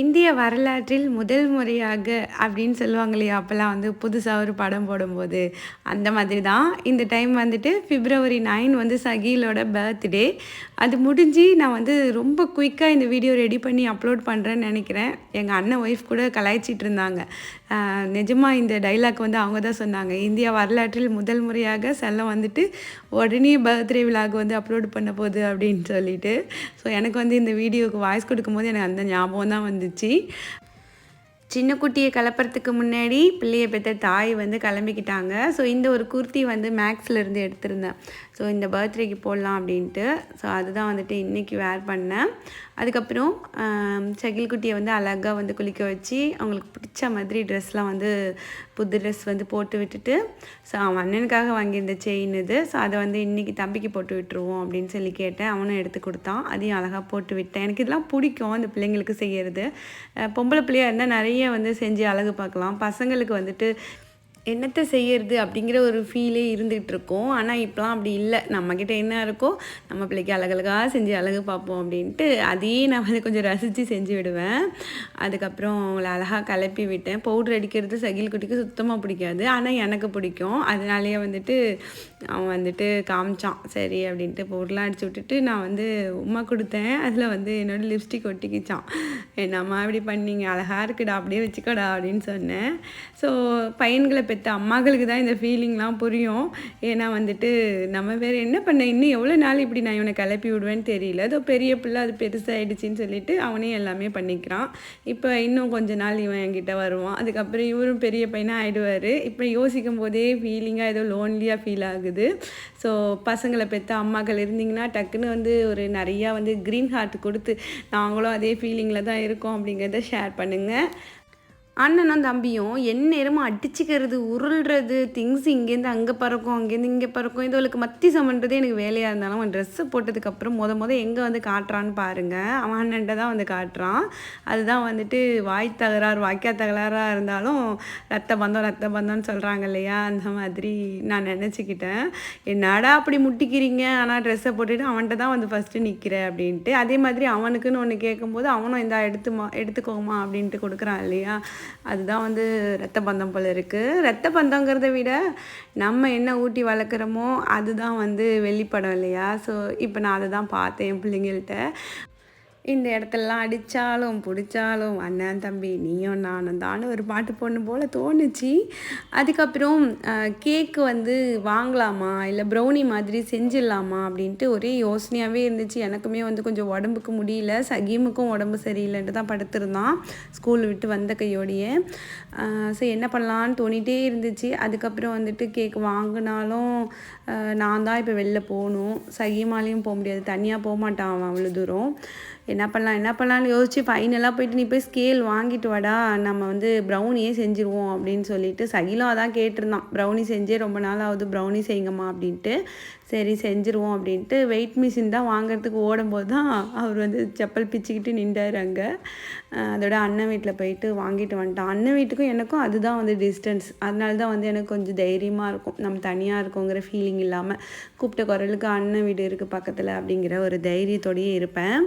இந்திய வரலாற்றில் முதல் முறையாக அப்படின்னு சொல்லுவாங்க இல்லையா அப்போல்லாம் வந்து புதுசாக ஒரு படம் போடும்போது. அந்த மாதிரி தான் இந்த டைம் வந்துட்டு பிப்ரவரி நைன் வந்து சகீலோட பர்த்டே அது முடிஞ்சு நான் வந்து ரொம்ப குயிக்காக இந்த வீடியோ ரெடி பண்ணி அப்லோட் பண்ணுறேன்னு நினைக்கிறேன். எங்கள் அண்ணன் ஒய்ஃப் கூட கலாய்ச்சிட்டு இருந்தாங்க. நிஜமாக இந்த டைலாக் வந்து அவங்க தான் சொன்னாங்க. இந்தியா வரலாற்றில் முதல் முறையாக செல்லம் வந்துட்டு உடனே பர்த்டே விழாக் வந்து அப்லோட் பண்ண போகுது அப்படின்னு சொல்லிட்டு. ஸோ எனக்கு வந்து இந்த வீடியோவுக்கு வாய்ஸ் கொடுக்கும்போது எனக்கு அந்த ஞாபகம் தான் வந்து இருந்துச்சு. சின்ன குட்டியை கலப்புறதுக்கு முன்னாடி பிள்ளையை பெற்ற தாய் வந்து கிளம்பிக்கிட்டாங்க. ஸோ இந்த ஒரு குர்த்தி வந்து மேக்ஸில் இருந்து எடுத்திருந்தேன். ஸோ இந்த பர்த்டேக்கு போடலாம் அப்படின்ட்டு. ஸோ அதுதான் வந்துட்டு இன்றைக்கி வேர் பண்ணேன். அதுக்கப்புறம் செகில் குட்டியை வந்து அழகாக வந்து குளிக்க வச்சு அவங்களுக்கு பிடிச்ச மாதிரி ட்ரெஸ்லாம் வந்து புது ட்ரெஸ் வந்து போட்டு விட்டுட்டு ஸோ அவன் அண்ணனுக்காக வாங்கியிருந்த செயின் இது. ஸோ அதை வந்து இன்றைக்கி தம்பிக்கு போட்டு விட்டுருவோம் அப்படின்னு சொல்லி கேட்டேன். அவனும் எடுத்து கொடுத்தான். அதையும் அழகாக போட்டு விட்டேன். எனக்கு இதெல்லாம் பிடிக்கும் அந்த பிள்ளைங்களுக்கு செய்கிறது பொம்பளை பிள்ளையாக இருந்தால் நிறைய வந்து செஞ்சு அழகு பார்க்கலாம். பசங்களுக்கு வந்துட்டு என்னத்தை செய்யறது அப்படிங்கிற ஒரு ஃபீலே இருந்துகிட்டு இருக்கோம் ஆனால் இப்போலாம் அப்படி இல்லை. நம்மக்கிட்ட என்ன இருக்கோ நம்ம பிள்ளைக்கு அழகழகாக செஞ்சு அழகு பார்ப்போம் அப்படின்ட்டு அதையே நான் வந்து கொஞ்சம் ரசித்து செஞ்சு விடுவேன். அதுக்கப்புறம் அவங்கள அழகாக கிளப்பி விட்டேன். பவுட்ரு அடிக்கிறது சகில் குட்டிக்கு சுத்தமாக பிடிக்காது. ஆனால் எனக்கு பிடிக்கும். அதனாலேயே வந்துட்டு அவன் வந்துட்டு காமிச்சான். சரி அப்படின்ட்டு பவுடர்லாம் அடிச்சு விட்டுட்டு நான் வந்து உமா கொடுத்தேன். அதில் வந்து என்னோட லிப்ஸ்டிக் ஒட்டிக்கிச்சான் என்னம்மா இப்படி பண்ணீங்க? அழகாக இருக்குடா. அப்படியே வச்சுக்கோடா. அப்படின்னு சொன்னேன். ஸோ பையன்களை பெற்ற அம்மாக்களுக்கு தான் இந்த ஃபீலிங்லாம் புரியும். ஏன்னா வந்துட்டு நம்ம வேறு என்ன பண்ண இன்னும் எவ்வளோ நாள் இப்படி நான் இவனை கிளப்பி விடுவேன்னு தெரியல. அதோ பெரிய பிள்ளை அது பெருசாகிடுச்சின்னு சொல்லிட்டு அவனே எல்லாமே பண்ணிக்கிறான். இப்போ இன்னும் கொஞ்ச நாள் இவன் என்கிட்ட வருவான். அதுக்கப்புறம் இவரும் பெரிய பையனாக ஆகிடுவார் இப்போ யோசிக்கும் போதே ஃபீலிங்காக ஏதோ லோன்லியாக ஃபீல் ஆகுது. ஸோ பசங்களை பெற்ற அம்மாக்கள் இருந்தீங்கன்னா டக்குன்னு வந்து ஒரு நிறையா வந்து க்ரீன் ஹார்ட் கொடுத்து நாங்களும் அதே ஃபீலிங்கில் தான் இருக்கோம் அப்படிங்கிறத ஷேர் பண்ணுங்கள் அண்ணனும் தம்பியும் எந்நேரமும் அடிச்சுக்கிறது உருள்றது திங்ஸ் இங்கேருந்து அங்கே பறக்கும் அங்கேருந்து இங்கே பறக்கும். இதுவளுக்கு மத்தி சமன்றதே எனக்கு வேலையாக இருந்தாலும் அவன் ட்ரெஸ்ஸு போட்டதுக்கப்புறம் முத முத எங்கே வந்து காட்டுறான்னு பாருங்கள் அவன் அண்ணன்ட்ட தான் வந்து காட்டுறான். அதுதான் வந்துட்டு வாய் தகராறு வாய்க்கா தகராறாக இருந்தாலும் ரத்த பந்தம் ரத்த பந்தம்னு சொல்கிறாங்க இல்லையா? அந்த மாதிரி நான் நினச்சிக்கிட்டேன். என்னடா அப்படி முட்டிக்கிறீங்க? ஆனால் ட்ரெஸ்ஸை போட்டுட்டு அவன்கிட்ட தான் வந்து ஃபஸ்ட்டு நிற்கிற அப்படின்ட்டு. அதே மாதிரி அவனுக்குன்னு ஒன்று கேட்கும்போது அவனும் இந்தா எடுத்துமா எடுத்துக்கோமா அப்படின்ட்டு கொடுக்குறான் இல்லையா? அதுதான் வந்து ரத்த பந்தம் போல இருக்குது ரத்த பந்தங்கிறத விட நம்ம என்ன ஊட்டி வளர்க்குறோமோ அதுதான் வந்து வெளிப்படம் இல்லையா? ஸோ இப்போ நான் அதை தான் பார்த்தேன் என் பிள்ளைங்கள்ட்ட. இந்த இடத்துலலாம் அடித்தாலும் பிடிச்சாலும் அண்ணன் தம்பி நீயும் நானும் தானும் ஒரு பாட்டு பொண்ணு போல் தோணுச்சு. அதுக்கப்புறம் கேக்கு வந்து வாங்கலாமா? இல்லை ப்ரௌனி மாதிரி செஞ்சிடலாமா? அப்படின்ட்டு ஒரே யோசனையாகவே இருந்துச்சு. எனக்குமே வந்து கொஞ்சம் உடம்புக்கு முடியல. சகீமுக்கும் உடம்பு சரியில்லைன்ட்டு தான் படுத்திருந்தான். ஸ்கூல் விட்டு வந்த கையோடையே. ஸோ என்ன பண்ணலான்னு தோணிகிட்டே இருந்துச்சு. அதுக்கப்புறம் வந்துட்டு கேக் வாங்கினாலும் நான் தான் இப்போ வெளில போகணும். சகிமாலையும் போக முடியாது. தனியாக போக மாட்டான் அவன் அவ்வளோ தூரம். என்ன பண்ணலாம் என்ன பண்ணலாம்னு யோசிச்சு ஃபைனலாக போயிட்டு நீ போய் ஸ்கேல் வாங்கிட்டு வாடா நம்ம வந்து ப்ரௌனியே செஞ்சுருவோம் அப்படின்னு சொல்லிட்டு சகிலும் அதான் கேட்டிருந்தான். ப்ரௌனி செஞ்சே ரொம்ப நாள் ஆகுது ப்ரௌனி செய்யுங்கம்மா அப்படின்ட்டு. சரி செஞ்சுருவோம் அப்படின்ட்டு. வெயிட் மிஷின் தான் வாங்குறதுக்கு ஓடும்போது தான் அவர் வந்து செப்பல் பிச்சுக்கிட்டு நின்றார் அங்கே. அதோட அண்ணன் வீட்டில் போயிட்டு வாங்கிட்டு வந்துட்டான். அண்ணன் வீட்டுக்கும் எனக்கும் அதுதான் வந்து டிஸ்டன்ஸ் அதனால தான் வந்து எனக்கு கொஞ்சம் தைரியமாக இருக்கும். நம்ம தனியாக இருக்கோங்கிற ஃபீலிங் இல்லாமல் கூப்பிட்ட குரலுக்கு அண்ணன் வீடு இருக்குது பக்கத்தில் அப்படிங்கிற ஒரு தைரியத்தோடயே இருப்பேன்.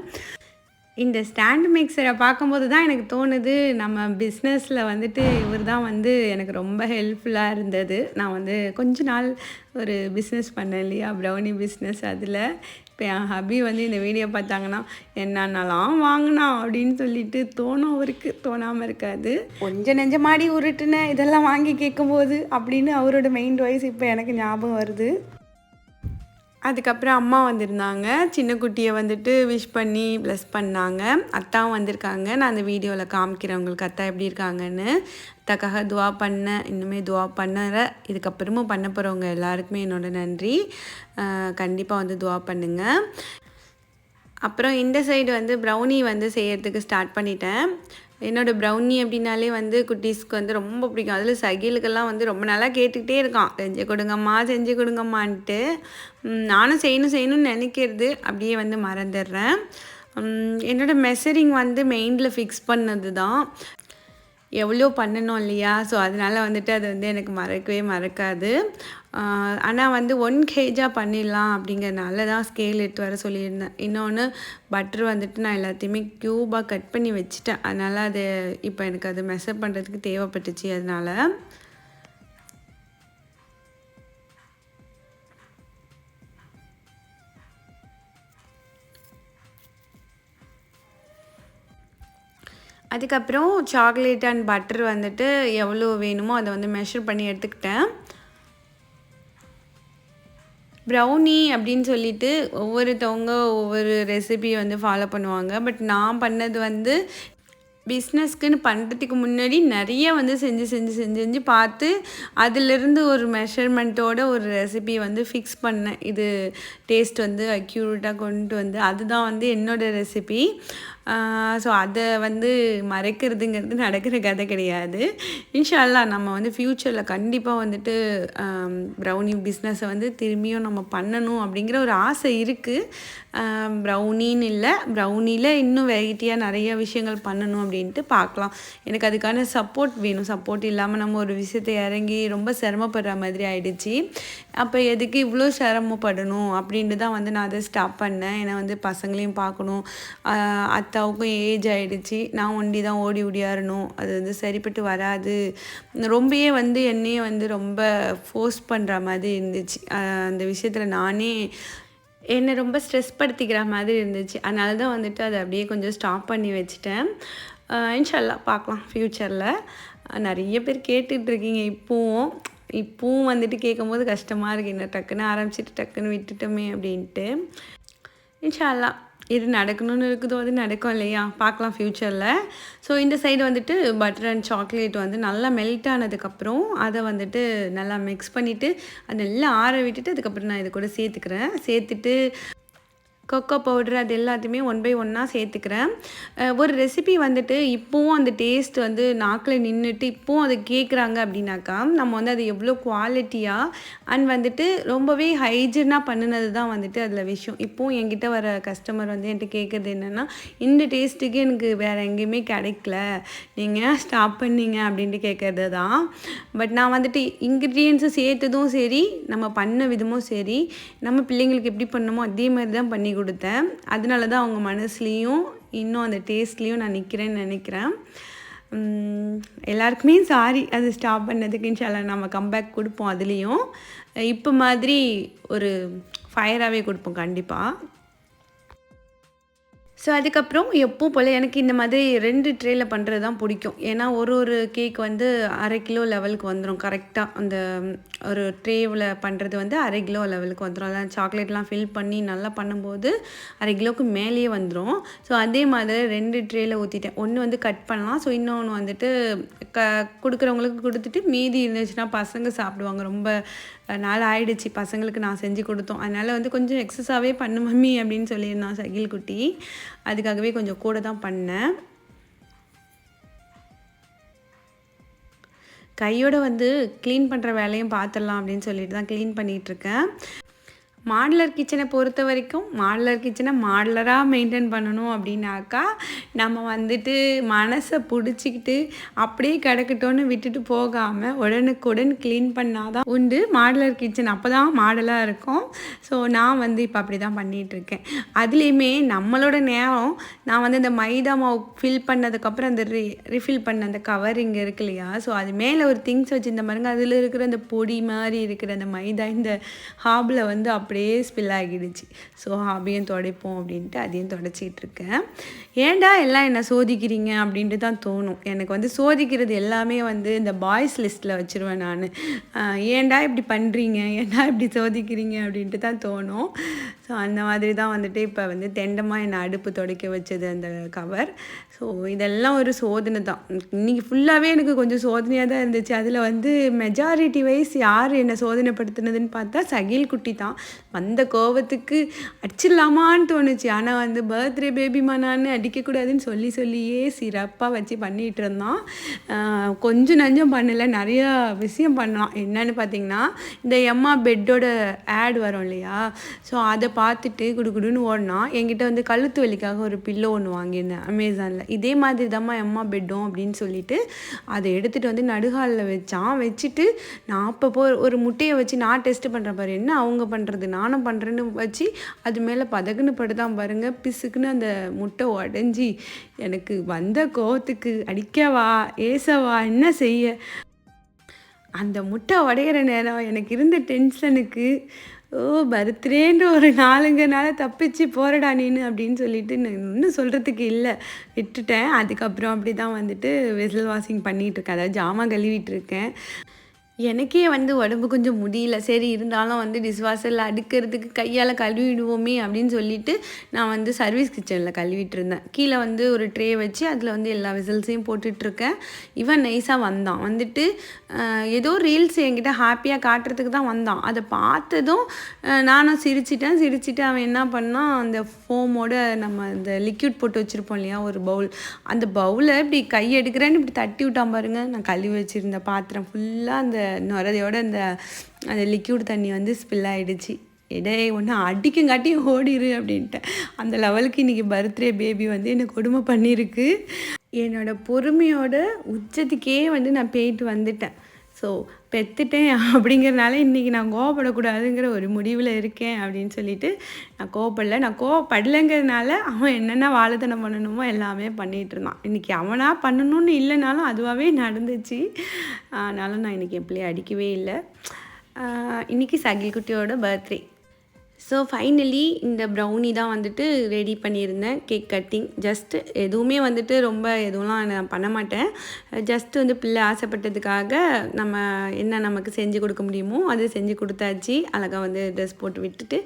இந்த ஸ்டாண்ட் மிக்சரை பார்க்கும்போது தான் எனக்கு தோணுது நம்ம பிஸ்னஸில் வந்துட்டு இவர் தான் வந்து எனக்கு ரொம்ப ஹெல்ப்ஃபுல்லாக இருந்தது. நான் வந்து கொஞ்ச நாள் ஒரு பிஸ்னஸ் பண்ணேன் இல்லையா? ப்ரௌனி பிஸ்னஸ் அதில். இப்போ என் ஹபி வந்து இந்த வீடியோ பார்த்தாங்கன்னா என்னென்னலாம் வாங்கினா? அப்படின்னு சொல்லிட்டு தோணும் அவருக்கு தோணாமல் இருக்காது. கொஞ்சம் நெஞ்சமாடி உருட்டுன இதெல்லாம் வாங்கி கேட்கும்போது அப்படின்னு அவரோட மெயின் வாய்ஸ் இப்போ எனக்கு ஞாபகம் வருது. அதுக்கப்புறம் அம்மா வந்திருந்தாங்க. சின்ன குட்டியை வந்துட்டு விஷ் பண்ணி ப்ளஸ் பண்ணாங்க. அத்தாவும் வந்திருக்காங்க. நான் அந்த வீடியோவில் காமிக்கிறேன் உங்களுக்கு. அத்தா எப்படி இருக்காங்கன்னு. அத்தாக்காக துவா பண்ணேன் இன்னுமே துவா பண்ணற இதுக்கப்புறமும் பண்ண போகிறவங்க எல்லாருக்குமே என்னோட நன்றி. கண்டிப்பாக வந்து துவா பண்ணுங்கள் அப்புறம் இந்த சைடு வந்து ப்ரௌனி வந்து செய்கிறதுக்கு ஸ்டார்ட் பண்ணிட்டேன். என்னோடய ப்ரௌனி அப்படின்னாலே வந்து குட்டீஸ்க்கு வந்து ரொம்ப பிடிக்கும். அதில் சகிலுக்கெல்லாம் வந்து ரொம்ப நாளாக கேட்டுக்கிட்டே இருக்கான். செஞ்சு கொடுங்கம்மா செஞ்சு கொடுங்கம்மான்ட்டு. நானும் செய்யணும் செய்யணும்னு நினைக்கிறது. அப்படியே வந்து மறந்துடுறேன். என்னோடய என்னோட வந்து மெயினில் ஃபிக்ஸ் பண்ணது தான் எவ்வளோ பண்ணணும் இல்லையா? ஸோ அதனால் வந்துட்டு அது வந்து எனக்கு மறக்கவே மறக்காது. ஆனால் வந்து ஒன் கேஜாக பண்ணிடலாம் அப்படிங்கிறனால தான் ஸ்கேல் எடுத்து வர சொல்லியிருந்தேன். இன்னொன்று பட்டர் வந்துட்டு நான் எல்லாத்தையுமே க்யூபாக கட் பண்ணி வச்சுட்டேன். அதனால் அது இப்போ எனக்கு அது மெஷர் பண்ணுறதுக்கு தேவைப்பட்டுச்சு அதனால். அதுக்கப்புறம் சாக்லேட் அண்ட் பட்டர் வந்துட்டு எவ்வளோ வேணுமோ அதை வந்து மெஷர் பண்ணி எடுத்துக்கிட்டேன். ப்ரௌனி அப்படின்னு சொல்லிட்டு ஒவ்வொருத்தவங்க ஒவ்வொரு ரெசிபி வந்து ஃபாலோ பண்ணுவாங்க. பட் நான் பண்ணது வந்து பிஸ்னஸ்க்குன்னு பண்ணுறதுக்கு முன்னாடி நிறைய வந்து செஞ்சு செஞ்சு செஞ்சு செஞ்சு பார்த்து அதிலிருந்து ஒரு மெஷர்மெண்ட்டோட ஒரு ரெசிபி வந்து ஃபிக்ஸ் பண்ணேன். இது டேஸ்ட் வந்து அக்யூரேட்டாக கொண்டு வந்து அதுதான் வந்து என்னோடய ரெசிபி ஸோ அதை வந்து மறைக்கிறதுங்கிறது நடக்கிற கதை கிடையாது. இன்ஷால்லா நம்ம வந்து ஃப்யூச்சரில் கண்டிப்பாக வந்துட்டு ப்ரௌனி பிஸ்னஸை வந்து திரும்பியும் நம்ம பண்ணணும் அப்படிங்கிற ஒரு ஆசை இருக்குது ப்ரௌனின்னு இல்லை. ப்ரௌனியில் இன்னும் வெரைட்டியாக நிறைய விஷயங்கள் பண்ணணும் அப்படின்ட்டு பார்க்கலாம். எனக்கு அதுக்கான சப்போர்ட் வேணும். சப்போர்ட் இல்லாமல் நம்ம ஒரு விஷயத்தை இறங்கி ரொம்ப சிரமப்படுற மாதிரி ஆயிடுச்சு. அப்போ எதுக்கு இவ்வளோ சிரமப்படணும் அப்படின்ட்டு தான் வந்து நான் அதை ஸ்டாப் பண்ணேன். ஏன்னா வந்து பசங்களையும் பார்க்கணும். அத்தாவுக்கும் ஏஜ் ஆகிடுச்சு நான் ஒண்டி தான் ஓடி ஓடியாரணும் அது வந்து சரிப்பட்டு வராது. ரொம்பயே வந்து என்னையே வந்து ரொம்ப ஃபோர்ஸ் பண்ணுற மாதிரி இருந்துச்சு. அந்த விஷயத்தில் நானே என்னை ரொம்ப ஸ்ட்ரெஸ் படுத்திக்கிற மாதிரி இருந்துச்சு. அதனால தான் வந்துட்டு அதை அப்படியே கொஞ்சம் ஸ்டாப் பண்ணி வச்சுட்டேன். இன்ஷால்லா பார்க்கலாம் ஃப்யூச்சரில் நிறைய பேர் கேட்டுட்ருக்கீங்க இப்போவும். இப்போவும் வந்துட்டு கேட்கும்போது கஷ்டமாக இருக்குது என்ன டக்குன்னு ஆரம்பிச்சிட்டு டக்குன்னு விட்டுட்டோமே அப்படின்ட்டு. இன்ஷால்லா இது நடக்கணும்னு இருக்குதோ அது நடக்கும் இல்லையா? பார்க்கலாம் ஃப்யூச்சரில் ஸோ இந்த சைடு வந்துட்டு பட்டர் அண்ட் சாக்லேட் வந்து நல்லா மெல்ட் ஆனதுக்கப்புறம் அதை வந்துட்டு நல்லா மிக்ஸ் பண்ணிவிட்டு அதை நல்லா ஆற விட்டுட்டு அதுக்கப்புறம் நான் இது கூட சேர்த்துக்கிறேன். சேர்த்துட்டு கொக்கோ பவுடர் அது எல்லாத்தையுமே ஒன் பை ஒன்னாக சேர்த்துக்கிறேன். ஒரு ரெசிபி வந்துட்டு இப்போவும் அந்த டேஸ்ட் வந்து நாக்கில் நின்றுட்டு இப்போவும் அதை கேட்குறாங்க அப்படின்னாக்கா நம்ம வந்து அது எவ்வளோ குவாலிட்டியாக அண்ட் வந்துட்டு ரொம்பவே ஹைஜீனாக பண்ணினது தான் வந்துட்டு அதில் விஷயம். இப்போவும் என்கிட்ட வர கஸ்டமர் வந்து என்கிட்ட கேட்குறது என்னென்னா இந்த டேஸ்ட்டுக்கு எனக்கு வேறு எங்கேயுமே கிடைக்கல. நீங்கள் ஸ்டாப் பண்ணீங்க அப்படின்ட்டு கேட்குறது தான் பட் நான் வந்துட்டு இன்க்ரீடியன்ஸும் சேர்த்ததும் சரி நம்ம பண்ண விதமும் சரி நம்ம பிள்ளைங்களுக்கு எப்படி பண்ணணுமோ அதே மாதிரி தான் பண்ணி கொடுத்தேன். அதனால தான் அவங்க மனசுலேயும் இன்னும் அந்த டேஸ்ட்லேயும் நான் நிற்கிறேன்னு நினைக்கிறேன். எல்லாருக்குமே சாரி அது ஸ்டாப் பண்ணதுக்கு இன்ஷால்லா நம்ம கம்பேக் கொடுப்போம் அதுலேயும். இப்போ மாதிரி ஒரு ஃபயராகவே கொடுப்போம் கண்டிப்பாக ஸோ அதுக்கப்புறம் எப்போ போல் எனக்கு இந்த மாதிரி ரெண்டு ட்ரேயில் பண்ணுறது தான் பிடிக்கும். ஏன்னா ஒரு ஒரு கேக் வந்து அரை கிலோ லெவலுக்கு வந்துடும் கரெக்டாக அந்த ஒரு ட்ரேவில் பண்ணுறது வந்து அரை கிலோ லெவலுக்கு வந்துடும் அதான் சாக்லேட்லாம் ஃபில் பண்ணி நல்லா பண்ணும்போது அரை கிலோவுக்கு மேலேயே வந்துடும் ஸோ அதே மாதிரி ரெண்டு ட்ரேயில் ஊற்றிட்டேன் ஒன்று வந்து கட் பண்ணலாம். ஸோ இன்னொன்று வந்துட்டு க கொடுக்குறவங்களுக்கு கொடுத்துட்டு மீதி இருந்துச்சுன்னா பசங்க சாப்பிடுவாங்க. ரொம்ப நாள் ஆயிடுச்சு பசங்களுக்கு நான் செஞ்சு கொடுத்தோம். அதனால் வந்து கொஞ்சம் எக்ஸஸாகவே பண்ணு மம்மி அப்படின்னு சொல்லியிருந்தான் சகில் குட்டி அதுக்காகவே கொஞ்சம் கூட தான் பண்ணேன். கையோட வந்து க்ளீன் பண்ணுற வேலையும் பார்த்துடலாம் அப்படின்னு சொல்லிட்டு தான் க்ளீன் பண்ணிகிட்ருக்கேன் மாடலர் கிச்சனை பொறுத்த வரைக்கும் மாடலர் கிச்சனை மாடலராக மெயின்டைன் பண்ணணும் அப்படின்னாக்கா நம்ம வந்துட்டு மனசை பிடிச்சிக்கிட்டு அப்படியே கிடக்கட்டோன்னு விட்டுட்டு போகாமல் உடனுக்குடன் க்ளீன் பண்ணால் தான் உண்டு. மாடலர் கிச்சன் அப்போ தான் மாடலாக இருக்கும். ஸோ நான் வந்து இப்போ அப்படி தான் பண்ணிகிட்ருக்கேன் அதுலேயுமே நம்மளோட நேரம் நான் வந்து இந்த மைதா மாவு ஃபில் பண்ணதுக்கப்புறம் அந்த ரி ரிஃபில் பண்ண அந்த கவர் இங்கே இருக்கு இல்லையா? ஸோ அது மேலே ஒரு திங்ஸ் வச்சுருந்த பாருங்க. அதில் இருக்கிற அந்த பொடி மாதிரி இருக்கிற அந்த மைதா இந்த ஹாபில் வந்து அப்படி அப்படியே ஸ்பில் ஆகிடுச்சு. ஸோ ஹாபியும் துடைப்போம் அப்படின்ட்டு அதையும் தொடச்சிக்கிட்டு இருக்கேன். ஏன்டா எல்லாம் என்ன சோதிக்கிறீங்க அப்படின்ட்டு தான் தோணும். எனக்கு வந்து சோதிக்கிறது எல்லாமே வந்து இந்த பாய்ஸ் லிஸ்ட்டில் வச்சுருவேன் நான். ஏன்டா இப்படி பண்ணுறீங்க ஏன்டா இப்படி சோதிக்கிறீங்க அப்படின்ட்டு தான் தோணும். ஸோ அந்த மாதிரி தான் வந்துட்டு இப்போ வந்து தெண்டமாக என்னை அடுப்பு துடைக்க வச்சது அந்த கவர் ஸோ இதெல்லாம் ஒரு சோதனை தான். இன்றைக்கி ஃபுல்லாகவே எனக்கு கொஞ்சம் சோதனையாக தான் இருந்துச்சு. அதில் வந்து மெஜாரிட்டி வைஸ் யார் என்னை சோதனைப்படுத்தினதுன்னு பார்த்தா சகில் குட்டி தான். வந்த கோபத்துக்கு அடிச்சிடலாமான்னு தோணுச்சு. ஆனால் வந்து பர்த்டே பேபிமா நான் அடிக்கக்கூடாதுன்னு சொல்லி சொல்லியே சிறப்பாக வச்சு பண்ணிகிட்டு இருந்தான். கொஞ்சம் நஞ்சம் பண்ணலை. நிறையா விஷயம் பண்ணலாம். என்னன்னு பார்த்தீங்கன்னா இந்த எம்மா பெட்டோட ஆட் வரும் இல்லையா? ஸோ அதை பார்த்துட்டு குடுகுடுன்னு ஓடினா என்கிட்ட வந்து கழுத்து வலிக்காக ஒரு பில்லோ ஒன்று வாங்கியிருந்தேன். அமேசானில் இதே மாதிரி தாம்மா அம்மா பெட்டும் அப்படின்னு சொல்லிட்டு அதை எடுத்துகிட்டு வந்து நடுகாலில் வச்சான் வச்சுட்டு நான் அப்போ போ ஒரு முட்டையை வச்சு நான் டெஸ்ட் பண்ணுறேன் பாரு என்ன அவங்க பண்ணுறது நானும் பண்ணுறேன்னு வச்சு அது மேலே பதகுன்னு படுதான் பாருங்கள் பிசுக்குன்னு அந்த முட்டை உடஞ்சி எனக்கு வந்த கோவத்துக்கு அடிக்கவா ஏசவா என்ன செய்ய? அந்த முட்டை உடையிற நேரம் எனக்கு இருந்த டென்ஷனுக்கு ஓ பர்த்டேன்ற ஒரு நாளுங்கனால தப்பிச்சு போகிறடா நீனு அப்படின்னு சொல்லிட்டு நான் இன்னும் சொல்கிறதுக்கு இல்லை. விட்டுட்டேன். அதுக்கப்புறம் அப்படி தான் வந்துட்டு வெசல் வாஷிங் பண்ணிகிட்டு இருக்கேன். அதாவது ஜாமான் கழுவிட்டு இருக்கேன். எனக்கே வந்து உடம்பு கொஞ்சம் முடியல. சரி இருந்தாலும் வந்து டிஷ்வாஷரில் அடுக்கிறதுக்கு கையால் கழுவிடுவோமே அப்படின்னு சொல்லிட்டு நான் வந்து சர்வீஸ் கிச்சனில் கழுவிட்டு இருந்தேன். கீழே வந்து ஒரு ட்ரே வச்சு அதில் வந்து எல்லா விசில்ஸையும் போட்டுட்ருக்கேன். இவன் நைஸாக வந்தான். வந்துட்டு ஏதோ ரீல்ஸ் என்கிட்ட ஹாப்பியாக காட்டுறதுக்கு தான் வந்தான். அதை பார்த்ததும் நானும் சிரிச்சிட்டேன். சிரிச்சிட்டு அவன் என்ன பண்ணான் அந்த ஃபோமோட நம்ம இந்த லிக்யூட் போட்டு வச்சுருப்போம் இல்லையா ஒரு பவுல் அந்த பவுலை இப்படி கை எடுக்கிறேன்னு இப்படி தட்டி விட்டான் பாருங்க. நான் கழுவி வச்சுருந்த பாத்திரம் ஃபுல்லாக அந்த நுரதையோட அந்த அந்த லிக்யூட் தண்ணி வந்து ஸ்பில் ஆகிடுச்சு இடே ஒன்று அடிக்குங்காட்டி ஓடிரு அப்படின்ட்டேன் அந்த லெவலுக்கு இன்றைக்கி பர்த்டே பேபி வந்து என்னை கொடுமை பண்ணியிருக்கு என்னோடய பொறுமையோட உச்சத்துக்கே வந்து நான் போயிட்டு வந்துட்டேன். ஸோ பெத்துட்டேன் அப்படிங்கிறனால இன்றைக்கி நான் கோவப்படக்கூடாதுங்கிற ஒரு முடிவில் இருக்கேன் அப்படின்னு சொல்லிட்டு நான் கோவப்படல. நான் கோவப்படலைங்கிறதுனால அவன் என்னென்ன வாழைத்தனம் பண்ணணுமோ எல்லாமே பண்ணிகிட்டு இருந்தான். இன்றைக்கி அவனாக பண்ணணும்னு இல்லைனாலும் அதுவாகவே நடந்துச்சு. ஆனாலும் நான் இன்றைக்கி என் பிள்ளைய அடிக்கவே இல்லை. இன்றைக்கி சகில் குட்டியோட பர்த்டே ஸோ ஃபைனலி இந்த ப்ரௌனி தான் வந்துட்டு ரெடி பண்ணியிருந்தேன். கேக் கட்டிங் ஜஸ்ட்டு எதுவுமே வந்துட்டு ரொம்ப எதுவும்லாம் நான் பண்ண மாட்டேன். ஜஸ்ட் வந்து பிள்ளை ஆசைப்பட்டதுக்காக நம்ம என்ன நமக்கு செஞ்சு கொடுக்க முடியுமோ அது செஞ்சு கொடுத்தாச்சு. அழகாக வந்து ட்ரெஸ் போட்டு விட்டுட்டு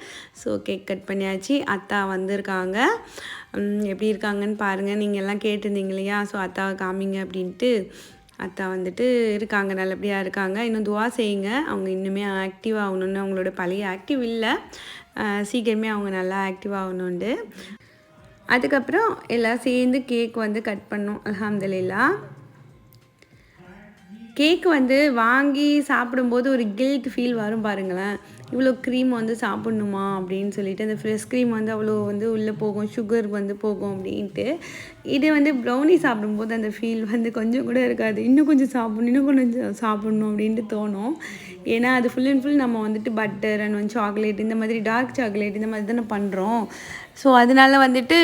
ஸோ கேக் கட் பண்ணியாச்சு. அத்தா வந்திருக்காங்க. எப்படி இருக்காங்கன்னு பாருங்கள் நீங்கள் எல்லாம் கேட்டிருந்தீங்க இல்லையா? ஸோ அத்தாவை காமிங்க அப்படின்ட்டு. அத்தா வந்துட்டு இருக்காங்க நல்லபடியாக இருக்காங்க. இன்னும் துவா செய்யுங்க. அவங்க இன்னுமே ஆக்டிவ் ஆகணுன்னு அவங்களோட பழைய ஆக்டிவ் இல்லை. சீக்கிரமே அவங்க நல்லா ஆக்டிவ் ஆகணுண்டு அதுக்கப்புறம் எல்லாம் சேர்ந்து கேக் வந்து கட் பண்ணோம் அலமதுல்லா கேக் வந்து வாங்கி சாப்பிடும்போது ஒரு கில்ட் ஃபீல் வரும் பாருங்களேன். இவ்வளோ க்ரீம் வந்து சாப்பிட்ணுமா அப்படின்னு சொல்லிட்டு அந்த ஃப்ரெஷ் க்ரீம் வந்து அவ்வளோ வந்து உள்ளே போகும் சுகர் வந்து போகும் அப்படின்ட்டு. இது வந்து ப்ரௌனி சாப்பிடும்போது அந்த ஃபீல் வந்து கொஞ்சம் கூட இருக்காது. இன்னும் கொஞ்சம் சாப்பிடணும் இன்னும் கொஞ்சம் சாப்பிடணும் அப்படின்ட்டு தோணும். ஏன்னா அது ஃபுல் அண்ட் ஃபுல் நம்ம வந்துட்டு பட்டர் அண்ட் வந்து சாக்லேட் இந்த மாதிரி டார்க் சாக்லேட் இந்த மாதிரி தானே பண்ணுறோம் ஸோ அதனால வந்துட்டு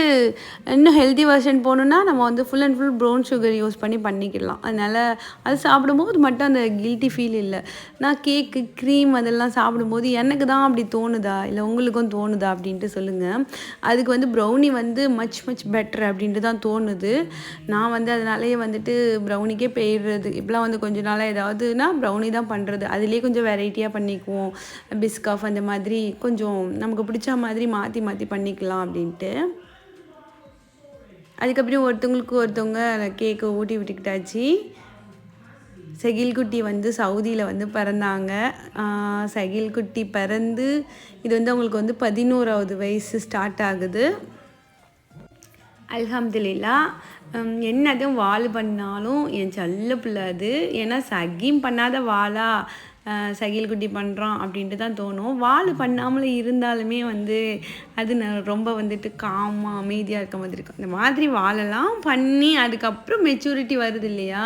இன்னும் ஹெல்தி வெர்ஷன் போகணுன்னா நம்ம வந்து full and full brown sugar use பண்ணி பண்ணிக்கிடலாம். அதனால் அது சாப்பிடும்போது மட்டும் அந்த கில்ட்டி ஃபீல் இல்லை. நான் கேக்கு க்ரீம் அதெல்லாம் சாப்பிடும்போது எனக்கு தான் அப்படி தோணுதா? இல்லை உங்களுக்கும் தோணுதா? அப்படின்ட்டு சொல்லுங்கள் அதுக்கு வந்து ப்ரௌனி வந்து மச் மச் பெட்டர் அப்படின்ட்டு தான் தோணுது. நான் வந்து அதனாலேயே வந்துட்டு ப்ரௌனிக்கே போயிடுறது. இப்போலாம் வந்து கொஞ்ச நாளாக ஏதாவதுனா ப்ரௌனி தான் பண்ணுறது அதுலேயே கொஞ்சம் வெரைட்டியாக பண்ணிக்குவோம். பிஸ்காஃப் அந்த மாதிரி கொஞ்சம் நமக்கு பிடிச்ச மாதிரி மாற்றி மாற்றி பண்ணிக்கலாம். அப்படின்ட்டு. அதுக்கப்புறம் ஒருத்தவங்களுக்கு ஒருத்தவங்க கேக்கை ஊட்டி விட்டுக்கிட்டாச்சு. செகில் குட்டி வந்து சவுதியில் வந்து பிறந்தாங்க. செகில் குட்டி பிறந்து இது வந்து அவங்களுக்கு வந்து பதினோராவது வயசு ஸ்டார்ட் ஆகுது. அல்ஹம்துலில்லா என்னதும் வால் பண்ணாலும் என் செல்ல பிள்ளை அது. ஏன்னா சகிம் பண்ணாத வாளா சகில் குட்டி பண்ணுறான் அப்படின்ட்டு தான் தோணும். வால் பண்ணாமல் இருந்தாலுமே வந்து அது ந- ரொம்ப வந்துட்டு காமாக அமைதியாக இருக்க மாதிரி இருக்கும். இந்த மாதிரி வாழெல்லாம் பண்ணி அதுக்கப்புறம் மெச்சூரிட்டி வருது இல்லையா?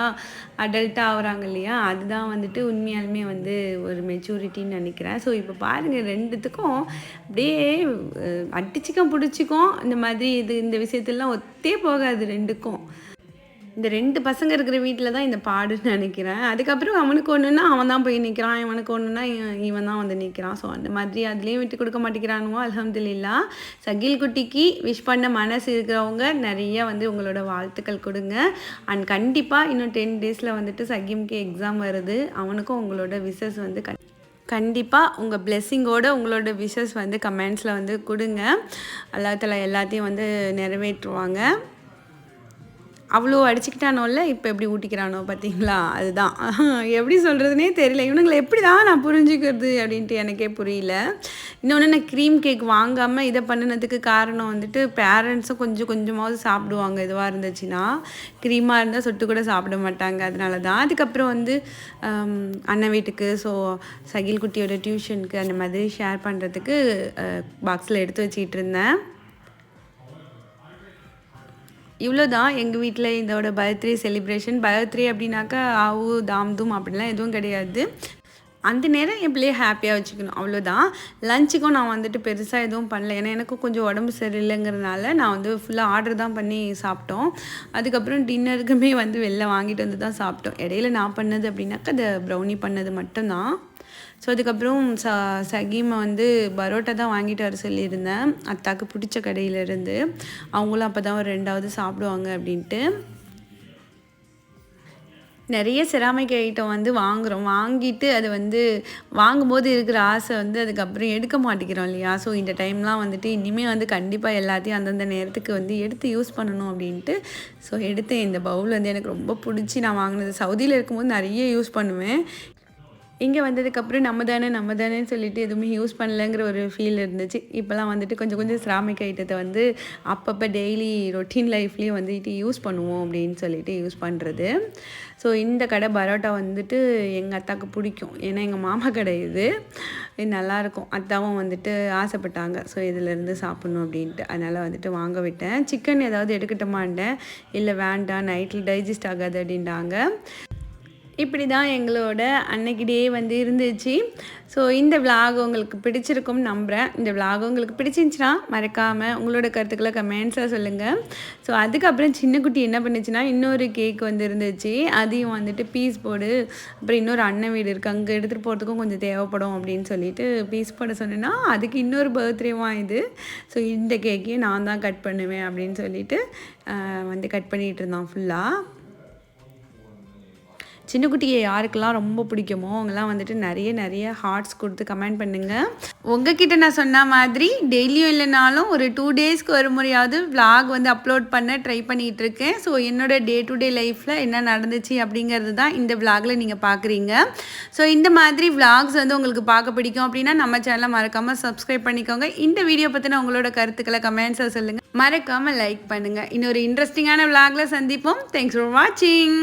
அடல்ட்டாக ஆகுறாங்க இல்லையா? அதுதான் வந்துட்டு உண்மையாலுமே வந்து ஒரு மெச்சூரிட்டின்னு நினைக்கிறேன். ஸோ இப்போ பாருங்கள் ரெண்டுத்துக்கும் அப்படியே அஹ், பிடிச்சிக்கும் இந்த மாதிரி இது இந்த விஷயத்துலலாம் ஒத்தே போகாது ரெண்டுக்கும். இந்த ரெண்டு பசங்க இருக்கிற வீட்டில் தான் இந்த பாடுன்னு நினைக்கிறேன். அதுக்கப்புறம் அவனுக்கு ஒன்றுனா அவன் தான் போய் நிற்கிறான் இவனுக்கு ஒன்றுனா இவன் தான் வந்து நிற்கிறான் ஸோ அந்த மாதிரி அதுலேயும் விட்டு கொடுக்க மாட்டேங்கிறானுவோ அல்ஹம்துலில்லா. சகில் குட்டிக்கு விஷ் பண்ண மனசு இருக்கிறவங்க நிறைய வந்து உங்களோட வாழ்த்துக்கள் கொடுங்க. அண்ட் கண்டிப்பாக இன்னும் டென் டேஸில் வந்துட்டு சகிம்க்கு எக்ஸாம் வருது. அவனுக்கும் உங்களோட விஷஸ் வந்து கண் கண்டிப்பாக உங்கள் பிளெஸ்ஸிங்கோடு உங்களோட விஷஸ் வந்து கமெண்ட்ஸில் வந்து கொடுங்க. அல்லாஹ் எல்லாத்தையும் வந்து நிறைவேற்றுவாங்க. அவ்வளோ அடிச்சுக்கிட்டானோல்ல இப்போ எப்படி ஊட்டிக்கிறானோ பார்த்தீங்களா? அதுதான். எப்படி சொல்கிறதுனே தெரியல. இவனுங்களை எப்படி தான் நான் புரிஞ்சுக்கிறது அப்படின்ட்டு எனக்கே புரியல. இன்னொன்று நான் க்ரீம் கேக் வாங்காமல் இதை பண்ணினதுக்கு காரணம் வந்துட்டு பேரண்ட்ஸும் கொஞ்சம் கொஞ்சமாவது சாப்பிடுவாங்க. இதுவாக இருந்துச்சுன்னா க்ரீமாக இருந்தால் சொட்டு கூட சாப்பிட மாட்டாங்க. அதனால தான் அதுக்கப்புறம் வந்து அண்ணன் வீட்டுக்கு ஸோ சகில் குட்டியோட டியூஷனுக்கு அந்த மாதிரி ஷேர் பண்ணுறதுக்கு பாக்ஸில் எடுத்து வச்சுக்கிட்டு இருந்தேன். இவ்வளோ தான் எங்கள் வீட்டில் இதோட பர்த்டே செலிப்ரேஷன் பர்த்டே அப்படின்னாக்கா ஆவு தாம் தூம் அப்படிலாம் எதுவும் கிடையாது. அந்த நேரம் என் பிள்ளைய ஹாப்பியாக வச்சுக்கணும். அவ்வளோதான் லஞ்சுக்கும் நான் வந்துட்டு பெருசாக எதுவும் பண்ணல. ஏன்னா எனக்கும் கொஞ்சம் உடம்பு சரியில்லைங்கிறதுனால நான் வந்து ஃபுல்லாக ஆர்டர் தான் பண்ணி சாப்பிட்டோம். அதுக்கப்புறம் டின்னருக்குமே வந்து வெளில வாங்கிட்டு வந்து தான் சாப்பிட்டோம். இடையில நான் பண்ணது அப்படின்னாக்கா அதை ப்ரௌனி பண்ணது மட்டும்தான். ஸோ அதுக்கப்புறம் ச சகீமை வந்து பரோட்டா தான் வாங்கிட்டு வர சொல்லியிருந்தேன். அத்தாக்கு பிடிச்ச கடையிலேருந்து. அவங்களும் அப்போ தான் ஒரு ரெண்டாவது சாப்பிடுவாங்க அப்படின்ட்டு. நிறைய செராமிக் ஐட்டம் வந்து வாங்குகிறோம் வாங்கிட்டு அது வந்து வாங்கும்போது இருக்கிற ஆசை வந்து அதுக்கப்புறம் எடுக்க மாட்டேங்கிறோம் இல்லையா? ஸோ இந்த டைம்லாம் வந்துட்டு இனிமேல் வந்து கண்டிப்பாக எல்லாத்தையும் அந்தந்த நேரத்துக்கு வந்து எடுத்து யூஸ் பண்ணணும் அப்படின்ட்டு. ஸோ எடுத்தேன். இந்த பவுல் வந்து எனக்கு ரொம்ப பிடிச்சி நான் வாங்கினது. சவுதியில் இருக்கும்போது நிறைய யூஸ் பண்ணுவேன். இங்கே வந்ததுக்கப்புறம் நம்ம தானே நம்ம தானேன்னு சொல்லிட்டு எதுவுமே யூஸ் பண்ணலங்கிற ஒரு ஃபீல் இருந்துச்சு. இப்போலாம் வந்துட்டு கொஞ்சம் கொஞ்சம் சிராமிக் ஐட்டத்தை வந்து அப்பப்போ டெய்லி ரொட்டீன் லைஃப்லேயும் வந்துட்டு யூஸ் பண்ணுவோம் அப்படின்னு சொல்லிட்டு யூஸ் பண்ணுறது ஸோ இந்த கடை பரோட்டா வந்துட்டு எங்கள் அத்தாவுக்கு பிடிக்கும். ஏன்னா எங்கள் மாமா கடை இது. இது நல்லாயிருக்கும். அத்தாவும் வந்துட்டு ஆசைப்பட்டாங்க. ஸோ இதிலேருந்து சாப்பிட்ணும் அப்படின்ட்டு. அதனால் வந்துட்டு வாங்க விட்டேன். சிக்கன் ஏதாவது எடுக்கட்டுமாண்டேன் இல்லை வேண்டாம் நைட்டில் டைஜஸ்ட் ஆகாது அப்படின்ட்டாங்க. இப்படி தான் எங்களோட அன்னைக்கு டே வந்து இருந்துச்சு. ஸோ இந்த விலாக் உங்களுக்கு பிடிச்சிருக்கும்னு நம்புகிறேன் இந்த விலாக் உங்களுக்கு பிடிச்சிருந்துச்சுன்னா மறக்காமல் உங்களோட கருத்துக்களை கமெண்ட்ஸாக சொல்லுங்கள் ஸோ அதுக்கப்புறம் சின்ன குட்டி என்ன பண்ணுச்சுன்னா இன்னொரு கேக் வந்து இருந்துச்சு. அதையும் வந்துட்டு பீஸ் போடு. அப்புறம் இன்னொரு அண்ணன் வீடு இருக்குது அங்கே எடுத்துகிட்டு போகிறதுக்கும் கொஞ்சம் தேவைப்படும் அப்படின்னு சொல்லிட்டு பீஸ் போட சொன்னேன்னா அதுக்கு இன்னொரு பர்த்டேவாக இது. ஸோ இந்த கேக்கையும் நான் தான் கட் பண்ணுவேன் அப்படின்னு சொல்லிட்டு வந்து கட் பண்ணிகிட்டு இருந்தான் ஃபுல்லாக சின்ன குட்டியை யாருக்கெல்லாம் ரொம்ப பிடிக்குமோ அவங்கெல்லாம் வந்துட்டு நிறைய நிறைய ஹார்ட்ஸ் கொடுத்து கமெண்ட் பண்ணுங்கள் உங்ககிட்ட நான் சொன்ன மாதிரி டெய்லியும் இல்லைனாலும் ஒரு டூ டேஸ்க்கு ஒரு முறையாவது விளாக் வந்து அப்லோட் பண்ண ட்ரை பண்ணிகிட்டு இருக்கேன். ஸோ என்னோட டே டு டே லைஃப்பில் என்ன நடந்துச்சு அப்படிங்கிறது தான் இந்த விளாகில் நீங்கள் பார்க்குறீங்க ஸோ இந்த மாதிரி விளாக்ஸ் வந்து உங்களுக்கு பார்க்க பிடிக்கும் அப்படின்னா நம்ம சேனலை மறக்காமல் சப்ஸ்கிரைப் பண்ணிக்கோங்க. இந்த வீடியோ பற்றின உங்களோட கருத்துக்களை கமெண்ட்ஸை சொல்லுங்கள் மறக்காமல் லைக் பண்ணுங்கள் இன்னொரு இன்ட்ரெஸ்டிங்கான விளாகில் சந்திப்போம். தேங்க்ஸ் ஃபார் வாட்சிங்